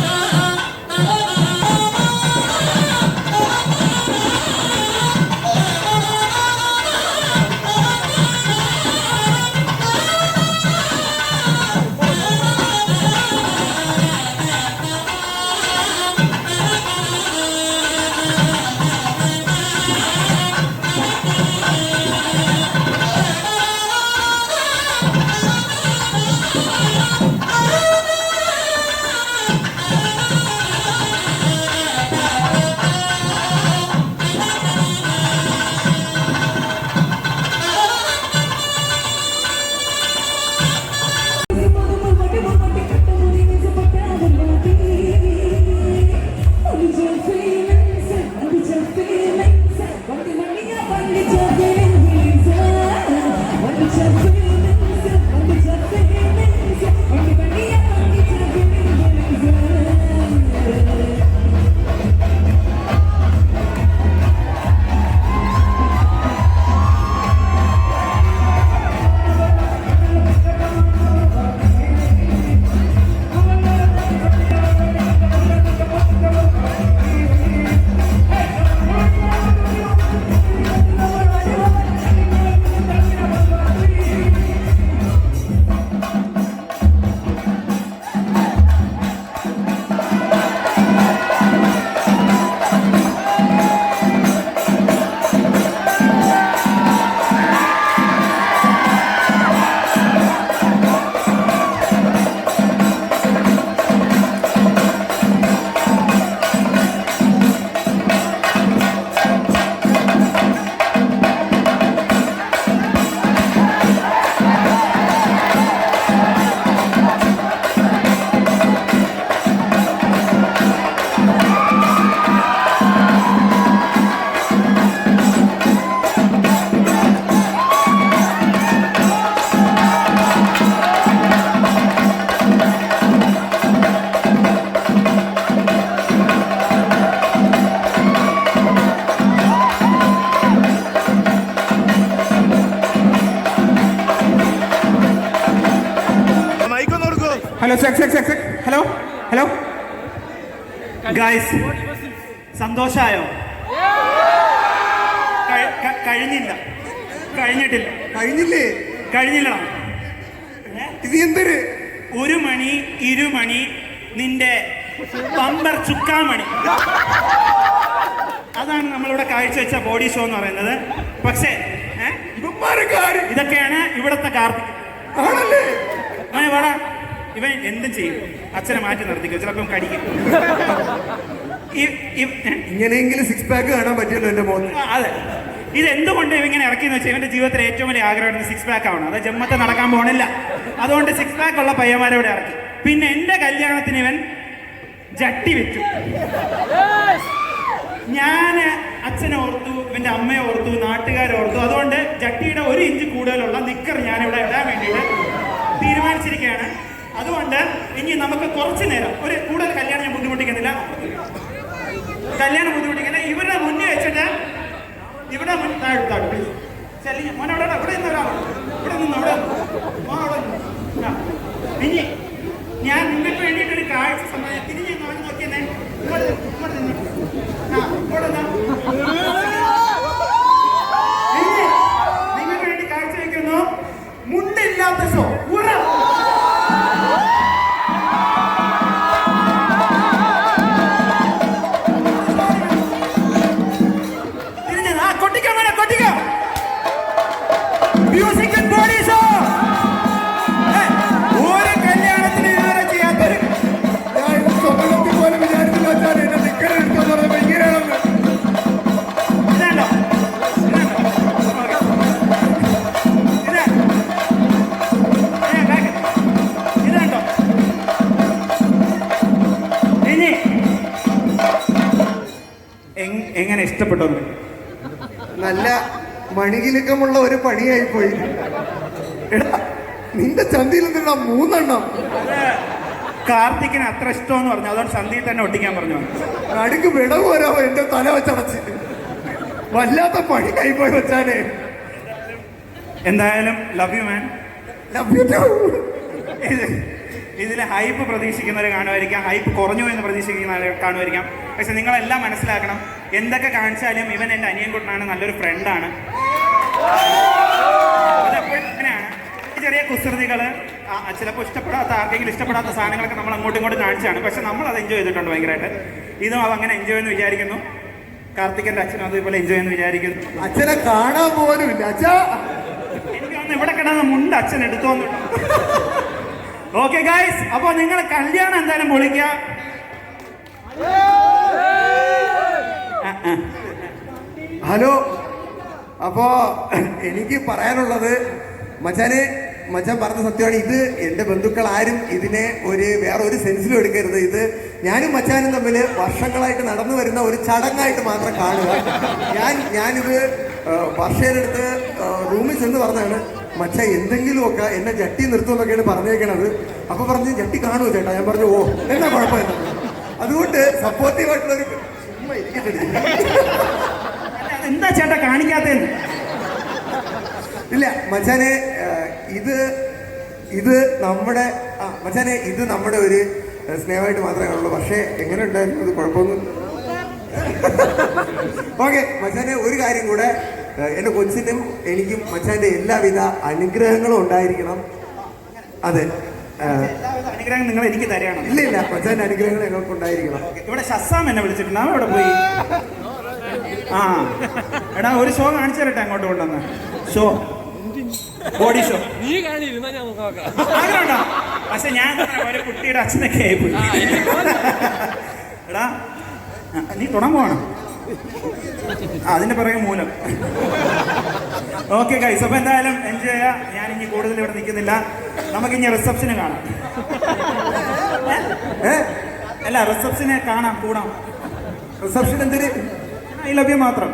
Oh. Hello sec sec sec sec hello hello guys സന്തോഷമായോ കഴി- കഴിഞ്ഞില്ല. കഴിഞ്ഞിട്ടില്ല. കഴിഞ്ഞില്ലേ? കഴിഞ്ഞില്ല ഇത് എന്തൊരു ഒരു മണി ഇരുമണി നിന്റെ പമ്പർ ചുക്കാമണി. അതാണ് നമ്മളിവിടെ കാഴ്ചവെച്ച ബോഡി ഷോ എന്ന് പറയുന്നത്. പക്ഷേ ഇതൊക്കെയാണ് ഇവിടുത്തെ കാർത്തിക് ആണല്ലേ? വാടാ. ഇവൻ എന്തും ചെയ്യും. അച്ഛനെ മാറ്റി നിർത്തിക്കും. ചിലപ്പം കടിക്കും? ഇങ്ങനെയെങ്കിലും സിക്സ് പാക്ക് കാണാൻ പറ്റുമല്ലോ എന്റെ മോൻ അതെ. ഇത് എന്തുകൊണ്ട് ഇവങ്ങനെ ഇറക്കിയെന്ന് വെച്ചാൽ ഇവന്റെ ജീവിതത്തിൽ ഏറ്റവും വലിയ ആഗ്രഹമാണ് സിക്സ് പാക്ക് ആവണം. അത് ജമ്മത്തെ നടക്കാൻ പോണില്ല. അതുകൊണ്ട് സിക്സ് പാക്ക് ഉള്ള പയ്യന്മാരെ ഇവിടെ ഇറക്കി. പിന്നെ എന്റെ കല്യാണത്തിന് ഇവൻ ജട്ടി വെച്ചു. ഞാൻ അച്ഛനെ ഓർത്തു ഇവന്റെ അമ്മയെ ഓർത്തു നാട്ടുകാരെ ഓർത്തു. അതുകൊണ്ട് ജട്ടിയുടെ ഒരു ഇഞ്ച് കൂടുതലുള്ള നിക്കർ ഞാൻ ഇവിടെ ഇടാൻ വേണ്ടിയിട്ട് തീരുമാനിച്ചിരിക്കുകയാണ്. അതുകൊണ്ട് ഇനി നമുക്ക് കുറച്ച് നേരം ഒരു കൂടുതൽ കല്യാണം ഞാൻ ബുദ്ധിമുട്ടിക്കുന്നില്ല. കല്യാണം ബുദ്ധിമുട്ടിക്കുന്ന ഇവരുടെ മുന്നേ വെച്ചിട്ട് ഇവിടെ മുൻ താഴെ താഴെ please. ശല്യം മോനെ അവിടെ ഇവിടെ നിന്ന് ഒരാളാണ് ഇവിടെ നിന്ന് അവിടെ ഇനി ഞാൻ നിങ്ങൾക്ക് എങ്ങനെ ഇഷ്ടപ്പെട്ടു നല്ല മണികിലുക്കമുള്ള ഒരു പണിയായി പോയി എടാ നിന്റെ ചന്തിയിൽ നിന്നുള്ള മൂന്നെണ്ണം. കാർത്തിക്കിന് അത്ര ഇഷ്ടമെന്ന് പറഞ്ഞു. അതുകൊണ്ട് സന്ധ്യയിൽ തന്നെ ഒട്ടിക്കാൻ പറഞ്ഞു. അടുക്ക് വിടവ് വരാ എന്റെ തല വെച്ചടച്ച്. വല്ലാത്ത പണി കൈപോയി വെച്ചാലേ എന്തായാലും love you man love you too. ഇത് ഇതിൽ ഹൈപ്പ് പ്രതീക്ഷിക്കുന്നവർ കാണുമായിരിക്കാം ഹൈപ്പ് കുറഞ്ഞു എന്ന് പ്രതീക്ഷിക്കുന്നവർ കാണുമായിരിക്കാം. പക്ഷെ നിങ്ങളെല്ലാം മനസ്സിലാക്കണം എന്തൊക്കെ കാണിച്ചാലും ഇവൻ എന്റെ അനിയൻകുട്ടനാണ് നല്ലൊരു ഫ്രണ്ടാണ് ഈ ചെറിയ കുസൃതികൾ ചിലപ്പോൾ ഇഷ്ടപ്പെടാത്ത ആർക്കെങ്കിലും ഇഷ്ടപ്പെടാത്ത സാധനങ്ങളൊക്കെ നമ്മൾ അങ്ങോട്ടും ഇങ്ങോട്ടും കാണിച്ചാണ്. പക്ഷെ നമ്മൾ അത് എൻജോയ് ചെയ്തിട്ടുണ്ട് ഭയങ്കരമായിട്ട്. ഇതും അവ അങ്ങനെ എൻജോയ് എന്ന് വിചാരിക്കുന്നു. കാർത്തികന്റെ അച്ഛനും അതുപോലെ എൻജോയ് എന്ന് വിചാരിക്കുന്നു. അച്ഛനെ കാണാൻ പോലും ഇല്ല അച്ഛാ! എനിക്ക് ഇവിടെ കിടന്ന മുണ്ട് അച്ഛൻ എടുത്തോന്നു ഓക്കെ ഗൈസ് അപ്പൊ നിങ്ങൾ കല്യാണം എന്തായാലും പൊളിക്ക. ഹലോ. അപ്പോ എനിക്ക് പറയാനുള്ളത് മച്ചാന് മച്ചാൻ പറഞ്ഞ സത്യമാണ് ഇത് എന്റെ ബന്ധുക്കൾ ആരും ഇതിനെ ഒരു വേറെ ഒരു സെൻസിലും എടുക്കരുത്. ഇത് ഞാനും മച്ചാനും തമ്മിൽ വർഷങ്ങളായിട്ട് നടന്നു വരുന്ന ഒരു ചടങ്ങായിട്ട് മാത്രം കാണുക. ഞാൻ ഞാനിത് വർഷയിലെടുത്ത് റൂമിൽ ചെന്ന് പറഞ്ഞാണ് മച്ച എന്തെങ്കിലുമൊക്കെ എന്നെ ജട്ടി നിർത്തുമെന്നൊക്കെയാണ് പറഞ്ഞേക്കണത്. അപ്പൊ പറഞ്ഞ് ജട്ടി കാണുമോ ചേട്ടാ? ഞാൻ പറഞ്ഞു ഓ എന്നാ കുഴപ്പമില്ല. അതുകൊണ്ട് സപ്പോർട്ടീവായിട്ടുള്ള ഒരു എന്താ ചേട്ടാ കാണിക്കാത്തതെന്ന്? ഇല്ല മച്ചാനെ ഇത് ഇത് നമ്മുടെ മച്ചാനെ ഇത് നമ്മുടെ ഒരു സ്നേഹമായിട്ട് മാത്രമേ ഉള്ളൂ പക്ഷേ എങ്ങനെ ഉണ്ടായിരുന്നു അത് കുഴപ്പമൊന്നും ഓക്കെ മച്ചാനെ ഒരു കാര്യം കൂടെ എന്റെ കൊച്ചിനും എനിക്കും മച്ചാന്റെ എല്ലാവിധ അനുഗ്രഹങ്ങളും ഉണ്ടായിരിക്കണം. അതെ. അനുഗ്രഹം നിങ്ങൾ എനിക്ക് തരണം ഇല്ല ഇല്ല. മച്ചാന്റെ അനുഗ്രഹങ്ങൾ ഞങ്ങൾക്ക് ഉണ്ടായിരിക്കണം. ഇവിടെ ഷസാം എന്നെ വിളിച്ചിട്ടുണ്ട്. അവൻ അവിടെ പോയി? ആ. എടാ ഒരു ഷോ കാണിച്ചു തരട്ടെ അങ്ങോട്ട് കൊണ്ടുവന്ന്. ഷോ. Body show. നീ കാണിരുന്നാ ഞാൻ നോക്കാം. ആഗ്രഹമുണ്ടോ? പക്ഷെ ഞാൻ ഒരു കുട്ടിയുടെ അച്ഛനൊക്കെ ആയിപ്പോയി എടാ നീ തുടങ്ങുവാണോ. അതിന്റെ പറയും മൂലം. ഓക്കെ ഗൈസ് അപ്പൊ എന്തായാലും എൻജോയ് ഞാൻ ഇനി കൂടുതൽ ഇവിടെ നിൽക്കുന്നില്ല. നമുക്ക് ഇനി റിസപ്ഷന് കാണാം അല്ല റിസപ്ഷനെ കാണാം കൂടാം. റിസപ്ഷൻ എന്തൊരു ഐ ലവ് യു മാത്രം.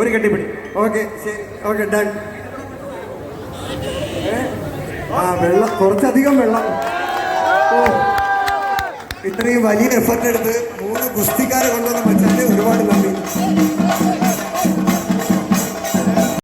ഒരു കെട്ടിപ്പിടി. ഓക്കെ ശരി. ഓക്കെ ഡൺ ആ വെള്ളം കുറച്ചധികം വെള്ളം. ഇത്രയും വലിയ എഫർട്ട് എടുത്ത് മൂന്ന് ഗുസ്തിക്കാരെ കൊണ്ടുവന്ന വെച്ചാൽ ഒരുപാട് നന്ദി.